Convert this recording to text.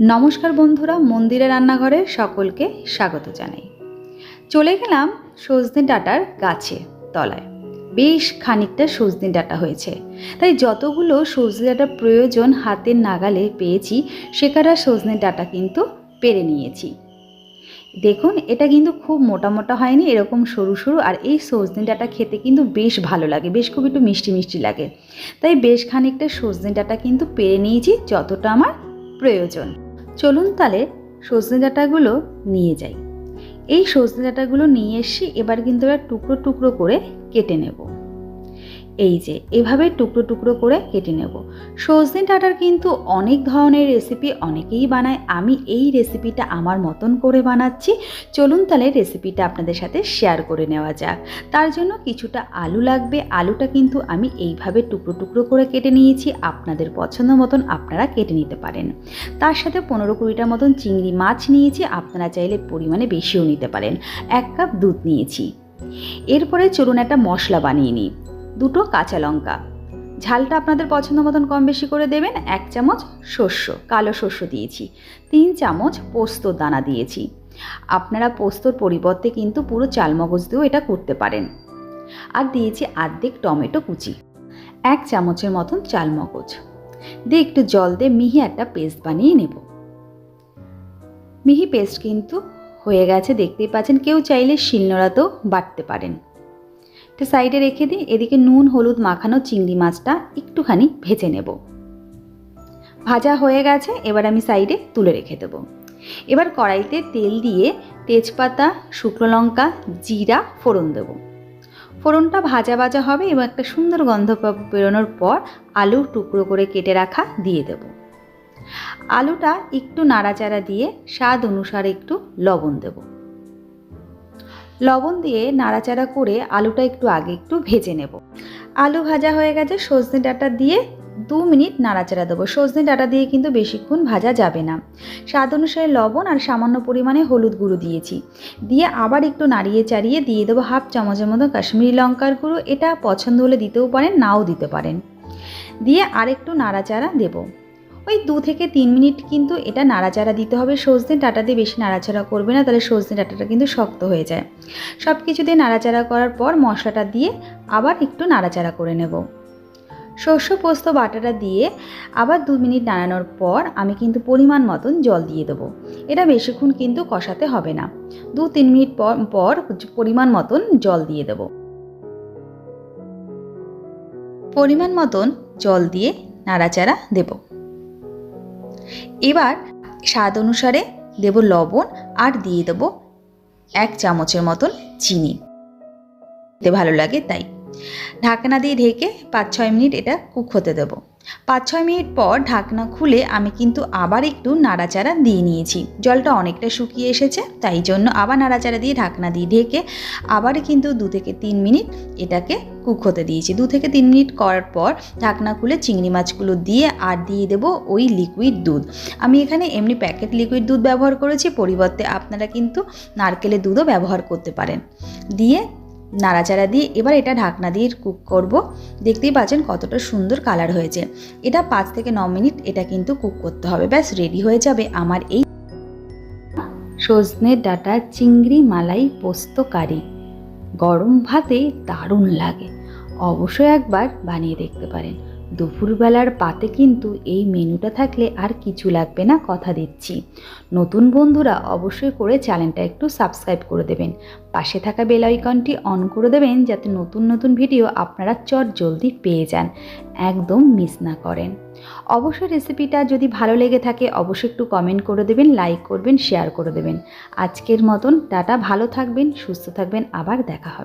নমস্কার বন্ধুরা, মন্দিরে রান্নাঘরে সকলকে স্বাগত জানাই। চলে গেলাম সজনে ডাটার গাছে, তলায়। বেশ খানিকটা সজনে ডাটা হয়েছে। তাই যতগুলো সজনে ডাটা প্রয়োজন হাতের নাগালে পেয়েছি সেখানে সজনে ডাটা কিন্তু পেরে নিয়েছি। দেখুন, এটা কিন্তু খুব মোটা মোটা হয়নি, এরকম সরু সরু, আর এই সজনে ডাটা খেতে কিন্তু বেশ ভালো লাগে, বেশ খুব একটু মিষ্টি মিষ্টি লাগে। তাই বেশ খানিকটা সজনে ডাটা কিন্তু পেরে নিয়েছি, যতটা আমার প্রয়োজন। চলুন তাহলে সজনে ডাঁটাগুলো নিয়ে যাই। এই সজনে ডাঁটাগুলো নিয়ে এসে এবার কিন্তু এরা টুকরো টুকরো করে কেটে নেব। এই যে, এভাবে টুকরো টুকরো করে কেটে নেব। সজনে ডাঁটার কিন্তু অনেক ধরনের রেসিপি অনেকেই বানায়। আমি এই রেসিপিটা আমার মতন করে বানাচ্ছি। চলুন তাহলে রেসিপিটা আপনাদের সাথে শেয়ার করে নেওয়া যাক। তার জন্য কিছুটা আলু লাগবে। আলুটা কিন্তু আমি এইভাবে টুকরো টুকরো করে কেটে নিয়েছি। আপনাদের পছন্দ মতন আপনারা কেটে নিতে পারেন। তার সাথে পনেরো কুড়িটার মতন চিংড়ি মাছ নিয়েছি। আপনারা চাইলে পরিমাণে বেশিও নিতে পারেন। এক কাপ দুধ নিয়েছি। এরপরে চলুন একটা মশলা বানিয়ে নিই। দুটো কাঁচা লঙ্কা। ঝালটা আপনাদের পছন্দ মতন কম বেশি করে দেবেন, এক চামচ শস্য, কালো শস্য দিয়েছি, তিন চামচ পোস্তর দানা দিয়েছি। আপনারা পোস্তর পরিবর্তে কিন্তু পুরো চালমগজ দিয়েও এটা করতে পারেন। আর দিয়েছি আর্ধেক টমেটো কুচি, এক চামচের মতন চালমগজ। দিয়ে একটু জল দিয়ে মিহি একটা পেস্ট বানিয়ে নেব। মিহি পেস্ট কিন্তু হয়ে গেছে, দেখতেই পাচ্ছেন, কেউ চাইলে শিলনোড়াতেও বাটতে পারেন। এটা সাইডে রেখে দিই, এদিকে নুন, হলুদ মাখানো চিংড়ি মাছটা একটুখানি ভেজে নেব। ভাজা হয়ে গেছে, এবার আমি সাইডে তুলে রেখে দেবো। এবার কড়াইতে তেল দিয়ে তেজপাতা, শুকনো লঙ্কা, জিরা, ফোড়ন দেব। ফোড়নটা ভাজা ভাজা হবে এবং একটা সুন্দর গন্ধ বেরোনোর পর আলু টুকরো করে কেটে রাখা দিয়ে দেব। আলুটা একটু নাড়াচাড়া দিয়ে স্বাদ অনুসারে একটু লবণ দেবো। লবণ দিয়ে নাড়াচাড়া করে আলুটা একটু আগে একটু ভেজে নেব। আলু ভাজা হয়ে গেছে, সজনে ডাঁটা দিয়ে দু মিনিট নাড়াচাড়া দেবো। সজনে ডাঁটা দিয়ে কিন্তু বেশিক্ষণ ভাজা যাবে না। স্বাদ অনুসারে লবণ আর সামান্য পরিমাণে হলুদ গুঁড়ো দিয়েছি। দিয়ে আবার একটু নাড়িয়ে চাড়িয়ে দিয়ে দেবো হাফ চামচের মতো কাশ্মীরি লঙ্কার গুঁড়ো। এটা পছন্দ হলে দিতেও পারেন, নাও দিতে পারেন। দিয়ে আরেকটু নাড়াচাড়া দেবো। ওই দু থেকে তিন মিনিট কিন্তু এটা নাড়াচাড়া দিতে হবে। সজনে ডাঁটা দিয়ে বেশি নাড়াচাড়া করবে না, তাহলে সজনে ডাটাটা কিন্তু শক্ত হয়ে যায়। সব কিছু দিয়ে নাড়াচাড়া করার পর মশলাটা দিয়ে আবার একটু নাড়াচাড়া করে নেব। শস্য পোস্ত বাটাটা দিয়ে আবার দু মিনিট নাড়ানোর পর আমি কিন্তু পরিমাণ মতন জল দিয়ে দেবো। এটা বেশিক্ষণ কিন্তু কষাতে হবে না। দু তিন মিনিট পর পর পরিমাণ মতন জল দিয়ে দেব। পরিমাণ মতন জল দিয়ে নাড়াচাড়া দেবো। এবার স্বাদ অনুসারে দেব লবণ আর দিয়ে দেব এক চামচের মতন চিনি। ভালো লাগে, তাই। ঢাকনা দিয়ে ঢেকে পাঁচ ছয় মিনিট এটা কুক হতে দেবো। পাঁচ ছয় মিনিট পর ঢাকনা খুলে আমি কিন্তু আবার একটু নাড়াচাড়া দিয়ে নিয়েছি। জলটা অনেকটা শুকিয়ে এসেছে, তাই জন্য আবার নাড়াচাড়া দিয়ে ঢাকনা দিয়ে ঢেকে আবার কিন্তু দু থেকে তিন মিনিট এটাকে কুক হতে দিয়েছি। দু থেকে তিন মিনিট করার পর ঢাকনা খুলে চিংড়ি মাছগুলো দিয়ে আর দিয়ে দেবো ওই লিকুইড দুধ। আমি এখানে এমনি প্যাকেট লিকুইড দুধ ব্যবহার করেছি, পরিবর্তে আপনারা কিন্তু নারকেলের দুধও ব্যবহার করতে পারেন। দিয়ে নাড়াচাড়া দিয়ে এবার এটা ঢাকনা দিয়ে কুক করব। দেখতেই পাচ্ছেন কতটা সুন্দর কালার হয়েছে। এটা পাঁচ থেকে ন মিনিট এটা কিন্তু কুক করতে হবে। ব্যাস রেডি হয়ে যাবে আমার এই সজনের ডাটা চিংড়ি মালাই পোস্ত কারি। গরম ভাতে দারুণ লাগে। অবশ্যই একবার বানিয়ে দেখতে পারেন। দুপুরবেলার পাতে কিন্তু এই মেনুটা থাকলে আর কিছু লাগবে না কথা দিচ্ছি। নতুন বন্ধুরা অবশ্যই করে চ্যানেলটা একটু সাবস্ক্রাইব করে দেবেন। পাশে থাকা বেল আইকনটি অন করে দেবেন যাতে নতুন নতুন ভিডিও আপনারা চট জলদি পেয়ে যান। একদম মিস না করেন। অবশ্যই রেসিপিটা যদি ভালো লেগে থাকে অবশ্যই একটু কমেন্ট করে দেবেন, লাইক করবেন, শেয়ার করে দেবেন। আজকের মতন টাটা, ভালো থাকবেন, সুস্থ থাকবেন, আবার দেখা হবে।